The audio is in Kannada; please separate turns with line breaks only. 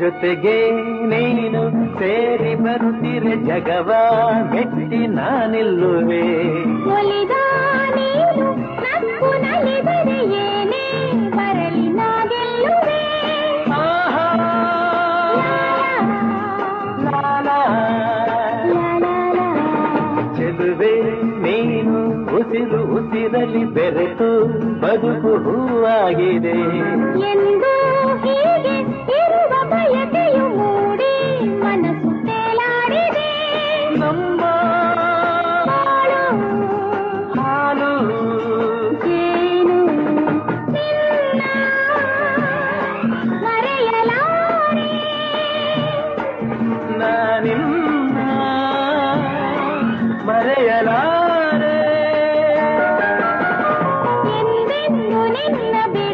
ಜೊತೆಗೆ ನೀನು ಸೇರಿ ಬರುತ್ತಿರೆ ಜಗವ ಮೆಟ್ಟಿ ನಾನಿಲ್ಲುವೆ
ಒಲಿದ ನೀನು ನಕ್ಕು ನಲಿದರೆ ಏನೇ ಬರಲಿ ನಾ ಗೆಲ್ಲುವೆ
ಆಹಾ, ಲಾ, ಲಾ.
ಲಾ, ಲಾ, ಲಾ.
ಚೆಲುವೆ ನೀನು ಉಸಿರು ಉಸಿರಲಿ ಬೆರೆತು ಬದುಕು ಹೂವಾಗಿದೆ.
ಎಂದು ಹೀಗೆ ಇರುವ ಬಯಕೆಯು ಮೂಡಿ ಮನಸ್ಸು ತೇಲಾಡಿದೆ.
ನಮ್ಮ ಹಾಲು
ಏನು ನಿನ್ನ ಮರೆಯಲಾರೆ.
ನಾನಿನ್ನ ಮರೆಯಲಾರೆ
नबी